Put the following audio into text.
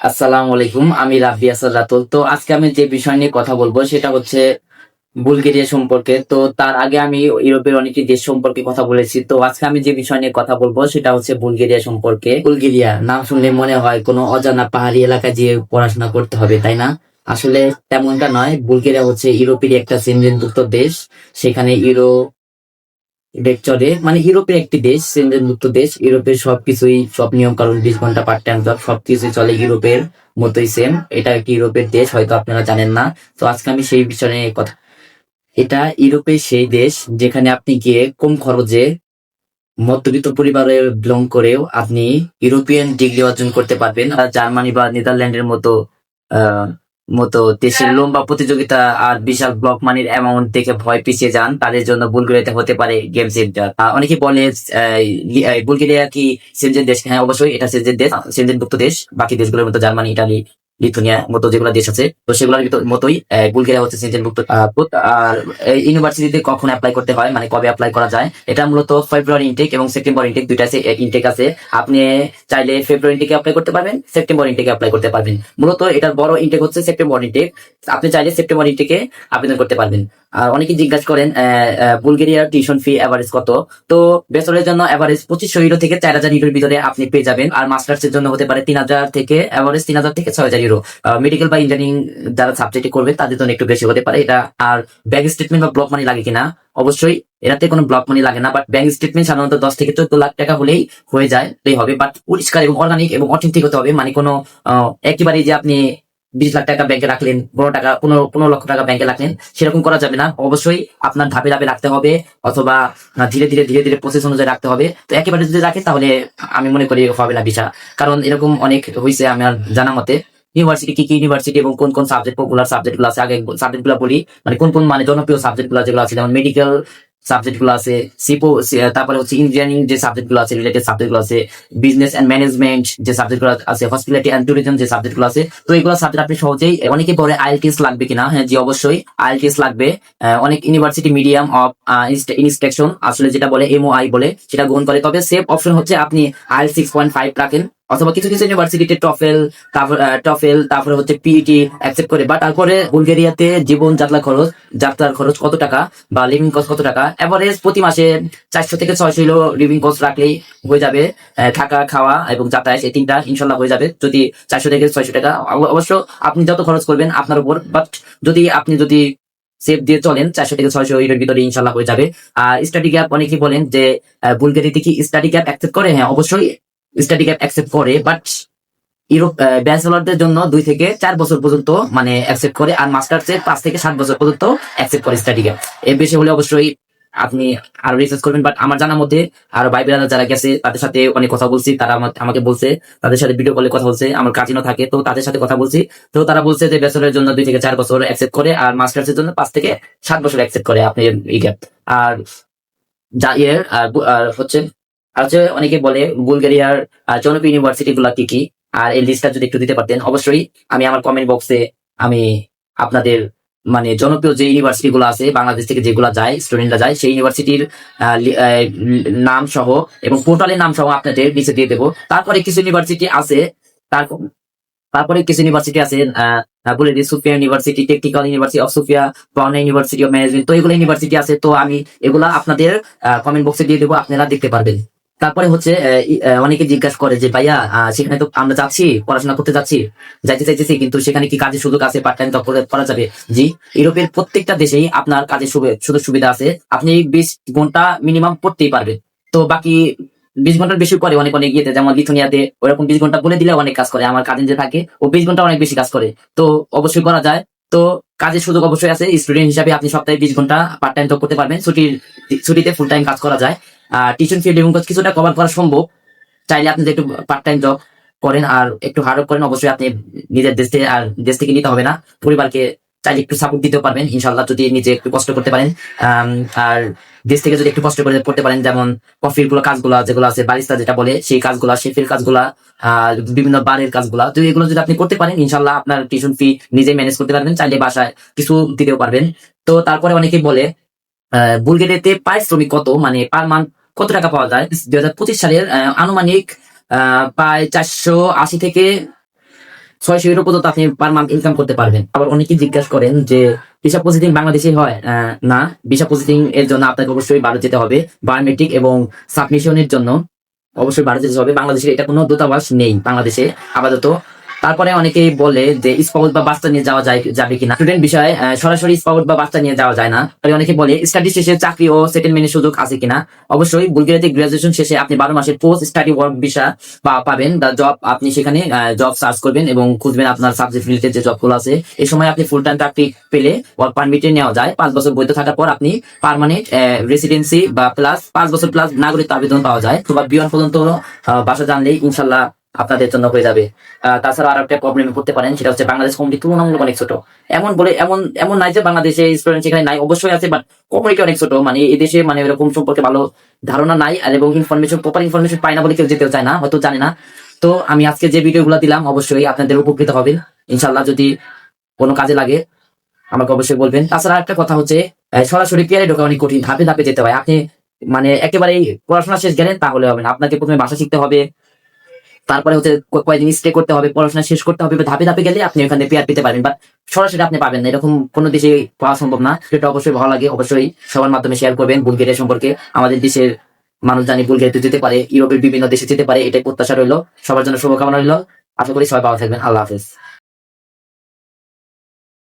আসসালামু আলাইকুম, আমি আসাদ রাতুল। তো আজকে আমি যে বিষয় নিয়ে কথা বলব সেটা হচ্ছে বুলগেরিয়া সম্পর্কে। তো তার আগে আমি ইউরোপের অনেক দেশ সম্পর্কে কথা বলেছি। তো আজকে আমি যে বিষয় নিয়ে কথা বলব সেটা হচ্ছে বুলগেরিয়া সম্পর্কে। বুলগেরিয়া নাম শুনলে মনে হয় কোনো অজানা পাহাড়ি এলাকায় যেয়ে পড়াশোনা করতে হবে, তাই না? আসলে তেমনটা নয়, বুলগেরিয়া হচ্ছে ইউরোপের একটা সেনজেনভুক্ত দেশ। সেখানে ইউরো চলে মানে ইউরোপের একটি দেশ সেনজেনভুক্ত দেশ ইউরোপের সবকিছুই সব নিয়ম কারণ বিশ ঘণ্টা পার্ট টাইম জব সবকিছুই চলে ইউরোপের মতোই সেম এটা একটি ইউরোপের দেশ হয়তো আপনারা জানেন না। তো আজকে আমি সেই বিষয়ে নিয়ে কথা এটা ইউরোপের সেই দেশ যেখানে আপনি গিয়ে কম খরচে মধ্যবিত্ত পরিবারে বিলং করেও আপনি ইউরোপিয়ান ডিগ্রি অর্জন করতে পারবেন। আর জার্মানি বা নেদারল্যান্ডের মতো আহ, মতো দেশের লম্বা প্রতিযোগিতা আর বিশাল ব্লক মানির অ্যামাউন্ট থেকে ভয় পিছিয়ে যান তাদের জন্য বুলগেরিয়াতে হতে পারে গেম সেন্টার অনেকে বলে বুলগেরিয়া কি সেনজেন দেশ? হ্যাঁ অবশ্যই এটা সেনজেন দেশ সেনজেন দেশ বাকি দেশগুলোর মতো জার্মানি ইটালি লিথুনিয়া মতো যেগুলো দেশ আছে, তো সেগুলোর মতোই বুলগেরিয়া হচ্ছে সেনজেন মুক্ত আর ইউনিভার্সিটিতে কখন অ্যাপ্লাই করতে হয় মানে কবে অ্যাপ্লাই করা যায়, এটা মূলত ফেব্রুয়ারি ইনটেক এবং সেপ্টেম্বর ইনটেক দুইটা ইনটেক আছে। আপনি চাইলে ফেব্রুয়ারি ইনটেকে অ্যাপ্লাই করতে পারবেন সেপ্টেম্বর ইনটেকে অ্যাপ্লাই করতে পারবেন। মূলত এটার বড় ইনটেক হচ্ছে সেপ্টেম্বর ইনটেক আপনি চাইলে সেপ্টেম্বর ইনটেকে আবেদন করতে পারবেন। আর অনেকে জিজ্ঞাসা করেন বুলগেরিয়ার টিউশন ফি এভারেজ কত? তো বেসরের জন্য এভারেজ পঁচিশশো ইউরো থেকে চার হাজার ইউরোর ভিতরে আপনি পেয়ে যাবেন। আর মাস্টার্স এর জন্য হতে পারে তিন হাজার থেকে এভারেজ তিন হাজার থেকে ছয় হাজার ইউরো মেডিকেল বা ইঞ্জিনিয়ারিং যারা সাবজেক্টে করবে, তাদের জন্য একটু বেশি হতে পারে। এটা আর ব্যাংক স্টেটমেন্ট বা ব্লক মানি লাগে কিনা? অবশ্যই এটাতে কোনো ব্লক মানি লাগে না বাট ব্যাংক স্টেটমেন্ট সাধারণত দশ থেকে চোদ্দ লাখ টাকা হলেই হয়ে যায় হবে। বাট পরিষ্কার এবং অর্গানিক এবং অথেন্টিক হতে হবে। মানে কোনো একেবারেই যে আপনি বিশ লাখ টাকা ব্যাংকে রাখলেন, পনেরো টাকা, পনেরো পনেরো লক্ষ টাকা ব্যাংকে রাখলেন, সেরকম করা যাবে না। অবশ্যই আপনার ধাপে ধাপে রাখতে হবে, অথবা ধীরে ধীরে ধীরে ধীরে প্রসেস অনুযায়ী রাখতে হবে। তো একেবারে যদি রাখে, তাহলে আমি মনে করি হবে না ভিসা কারণ এরকম অনেক হয়েছে আমার জানা মতে। ইউনিভার্সিটি কি কি ইউনিভার্সিটি এবং কোন কোন সাবজেক্ট পপুলার সাবজেক্টগুলো আছে? আগে সাবজেক্টগুলো বলি। মানে কোন কোন মানে জনপ্রিয় সাবজেক্টগুলো আছে? যেমন মেডিকেল সাবজেক্টগুলো আছে সিপো তারপরে হচ্ছে ইঞ্জিনিয়ারিং যে সাবজেক্টগুলো আছে রিলেটেড সাবজেক্টগুলো আছে বিজনেস এন্ড ম্যানেজমেন্ট যে সাবজেক্টগুলো আছে হসপিটালিটি অ্যান্ড ট্যুরিজম যে সাবজেক্টগুলো আছে, তো এগুলো সাবজেক্ট আপনি সহজেই, অনেকে পরে আইএলটিএস লাগবে কিনা? হ্যাঁ জি, অবশ্যই আইএলটিএস লাগবে। অনেক ইউনিভার্সিটি মিডিয়াম অফ ইনস্ট্রাকশন আসলে যেটা বলে এমওআই বলে, সেটা গ্রহণ করে। তবে সেফ অপশন হচ্ছে আপনি আইএল সিক্স পয়েন্ট ফাইভ রাখেন। অথবা কিছু কিছু ইউনিভার্সিটিতে টফেল তারপর টফেল তারপরে হচ্ছে পিইটি অ্যাকসেপ্ট করে। বা তারপরে বুলগেরিয়াতে জীবন যাত্রা খরচ যাত্রার খরচ কত টাকা বা লিভিং কস্ট কত টাকা? এভারেজ প্রতি মাসে চারশো থেকে ছয়শো কিলো লিভিং কস্ট রাখলেই হয়ে যাবে থাকা খাওয়া এবং যাতায়াত এই তিনটা ইনশাল্লাহ হয়ে যাবে। যদি চারশো থেকে ছয়শো টাকা অবশ্য আপনি যত খরচ করবেন আপনার উপর বাট যদি আপনি যদি সেফ দিয়ে চলেন চারশো থেকে ছয়শো এর ভিতরে ইনশাল্লাহ হয়ে যাবে। আর স্টাডি গ্যাপ অনেকেই বলেন যে আহ, বুলগেরিয়াতে কি স্টাডি গ্যাপ অ্যাকসেপ্ট করে? হ্যাঁ অবশ্যই স্টাডি গ্যাপ অ্যাকসেপ্ট করে বাট ইউরোপ ব্যাচেলরদের জন্য দুই থেকে চার বছর পর্যন্ত মানে অ্যাকসেপ্ট করে, আর মাস্টার্স পাঁচ থেকে সাত বছর পর্যন্ত অ্যাকসেপ্ট করে স্টাডি গ্যাপ এর বেশি হলে অবশ্যই আপনি আরও রিসার্চ করবেন বাট আমার জানার মধ্যে আরও ভাই যারা গেছে, তাদের সাথে অনেক কথা বলছি, তারা আমা- আমাকে বলছে, তাদের সাথে ভিডিও কলে কথা বলছে, আমার কাজিনও থাকে, তো তাদের সাথে কথা বলছি, তো তারা বলছে যে ব্যাচেলরের জন্য দুই থেকে চার বছর অ্যাকসেপ্ট করে, আর মাস্টার্স এর জন্য পাঁচ থেকে সাত বছর অ্যাকসেপ্ট করে আপনি এই গ্যাপ আর যা আর হচ্ছে আর হচ্ছে অনেকে বলে বুলগেরিয়ার জনপ্রিয় ইউনিভার্সিটি গুলা কি কি? আর এই লিস্টটা যদি একটু দিতে পারতেন, অবশ্যই আমি আমার কমেন্ট বক্সে আমি আপনাদের মানে জনপ্রিয় যে ইউনিভার্সিটি গুলো আছে, বাংলাদেশ থেকে যেগুলো যায় স্টুডেন্টরা যায়, সেই ইউনিভার্সিটির নাম সহ এবং পোর্টালের নাম সহ আপনাদের নিচে দিয়ে দেবো। তারপরে কিছু ইউনিভার্সিটি আছে তারপর কিছু ইউনিভার্সিটি আছে বলে দিই, Sofia university technical university of Sofia, পাওনা ইউনিভার্সিটি অফ ম্যানেজমেন্ট তো এগুলো ইউনিভার্সিটি আছে, তো আমি এগুলা আপনাদের কমেন্ট বক্সে দিয়ে দেবো, আপনারা দেখতে পারবেন। তারপরে হচ্ছে অনেকে জিজ্ঞাসা করে যে, ভাইয়া সেখানে তো আমরা যাচ্ছি, পড়াশোনা করতে যাচ্ছি, যাইতে চাইতেছি, কিন্তু সেখানে কি কাজের সুযোগ আছে পার্ট টাইম করা যাবে? জি, ইউরোপের প্রত্যেকটা দেশেই আপনার কাজের সুযোগ সুবিধা আছে। আপনি বিশ ঘণ্টা মিনিমাম পড়তেই পারবেন। তো বাকি বিশ ঘণ্টার বেশি করে অনেক অনেক ইয়েতে, যেমন লিথুনিয়াতে, ওরকম বিশ ঘণ্টা বলে দিলে অনেক কাজ করে, আমার কাজিন যে থাকে, ও বিশ ঘণ্টা অনেক বেশি কাজ করে। তো অবশ্যই করা যায়। তো কাজের সুযোগ অবশ্যই আছে স্টুডেন্ট হিসাবে আপনি সপ্তাহে বিশ ঘণ্টা পার্ট টাইম করতে পারবেন, ছুটির, ছুটিতে ফুল টাইম কাজ করা যায়। টিউশন ফি এবং কিছুটা কভার করা সম্ভব। চাইলে আপনি একটু পার্ট টাইম জব করেন আর একটু হার্ড করেন, অবশ্যই আপনি নিজের দেশ থেকে আর দেশ থেকে নিতে হবে না। পরিবারকে চাইলে একটু সাপোর্ট দিতে পারবেন। ইনশাল্লাহ যদি নিজে একটু কষ্ট করতে পারেন আর দেশ থেকে যদি একটু কষ্ট করে করতে পারেন, যেমন কফিরগুলো, কাজগুলা যেগুলো আছে বারিস্তা যেটা বলে, সেই কাজগুলা শেফের কাজগুলা বিভিন্ন বারের কাজগুলা, তো এগুলো যদি আপনি করতে পারেন ইনশাল্লাহ আপনার টিউশন ফি নিজে ম্যানেজ করতে পারবেন। চাইলে বাসায় কিছু দিতেও পারবেন। তো তারপরে অনেকে বলে বুলগেরিয়াতে পারিশ্রমিক কত? মানে পার মান্থ কত টাকা পাওয়া যায়? দুই হাজার পঁচিশ সালের আনুমানিক প্রায় চারশো আশি থেকে ছয়শো ইউরো পর্যন্ত আপনি পার মান্থ ইনকাম করতে পারবেন। আবার অনেকেই জিজ্ঞাসা করেন যে ভিসা প্রসিডিং বাংলাদেশে হয়? না। ভিসা প্রসিডিং এর জন্য আপনাকে অবশ্যই ভারত যেতে হবে বায়োমেট্রিক এবং সাবমিশনের জন্য। অবশ্যই ভারত যেতে হবে। বাংলাদেশে এটা কোনো দূতাবাস নেই বাংলাদেশে, আপাতত। তারপরে অনেকেই বলে যে স্পাউট বা বাচ্চা নিয়ে যাওয়া যায় যাবে কিনা। স্টুডেন্ট বিষয়ে সরাসরি স্পাউট বা বাচ্চা নিয়ে যাওয়া যায় না। তাই অনেকে বলে স্টাডি শেষে চাকরি ও সেটেলমেন্টের সুযোগ আছে কিনা? অবশ্যই বুলগেরিয়াতে গ্রাজুয়েশন শেষে আপনি বারো মাসের পোস্ট স্টাডি ওয়ার্ক ভিসা বা পাবেন। দা জব আপনি সেখানে জব সার্চ করবেন এবং খুঁজবেন আপনার সাবজেক্ট রিলেটেড যে জবগুলো আছে। এই সময় আপনি ফুল টাইম চাকরি পেলে ওয়ার্ক পারমিটে নেওয়া যায়। পাঁচ বছর বৈধ থাকার পর আপনি পার্মানেন্ট রেসিডেন্সি বা প্লাস পাঁচ বছর প্লাস নাগরিক আবেদন পাওয়া যায়। তো বা বিয়ন পর্যন্ত ভাষা জানলেই ইনশাল্লাহ আপনাদের জন্য হয়ে যাবে। তাছাড়া আর একটা প্রবলেমে পড়তে পারেন, সেটা হচ্ছে বাংলাদেশ কমিটি তুলনামূলক অনেক ছোট। এমন বলে, এমন এমন নাই যে বাংলাদেশে স্টুডেন্ট সেখানে নাই, অবশ্যই আছে বাট কমিউনিটি অনেক ছোট। মানে এই দেশে মানে এরকম সম্পর্কে ভালো ধারণা নাই, আর এবং ইনফরমেশন প্রপার ইনফরমেশন পায় না বলে কেউ যেতেও চায় না, হয়তো জানে না। তো আমি আজকে যে ভিডিওগুলো দিলাম, অবশ্যই আপনাদের উপকৃত হবেন। ইনশাল্লাহ যদি কোনো কাজে লাগে, আমাকে অবশ্যই বলবেন। তাছাড়া একটা কথা হচ্ছে সরাসরি পেয়ারে ঢোকা অনেক কঠিন, ধাপে ধাপে যেতে হয়। আপনি মানে একেবারেই পড়াশোনা শেষ গেলেন, তাহলে হবে না। আপনাকে প্রথমে ভাষা শিখতে হবে তারপরে হচ্ছে কয়েকদিন স্টে করতে হবে, পড়াশোনা শেষ করতে হবে ধাপে ধাপে গেলে আপনি ওখানে পেয়ার পেতে পারবেন, বা সরাসরি আপনি পাবেন না। এরকম কোনো দেশে পাওয়া সম্ভব না। সেটা অবশ্যই ভালো লাগে, অবশ্যই সবার মাধ্যমে শেয়ার করবেন বুলগেরিয়া সম্পর্কে। আমাদের দেশের মানুষ জানি বুলগেরিয়াতে যেতে পারে, ইউরোপের বিভিন্ন দেশে যেতে পারে, এটাই প্রত্যাশা রইল। সবার জন্য শুভকামনা রইল। আশা করি সবাই ভালো থাকবেন। আল্লাহ হাফেজ।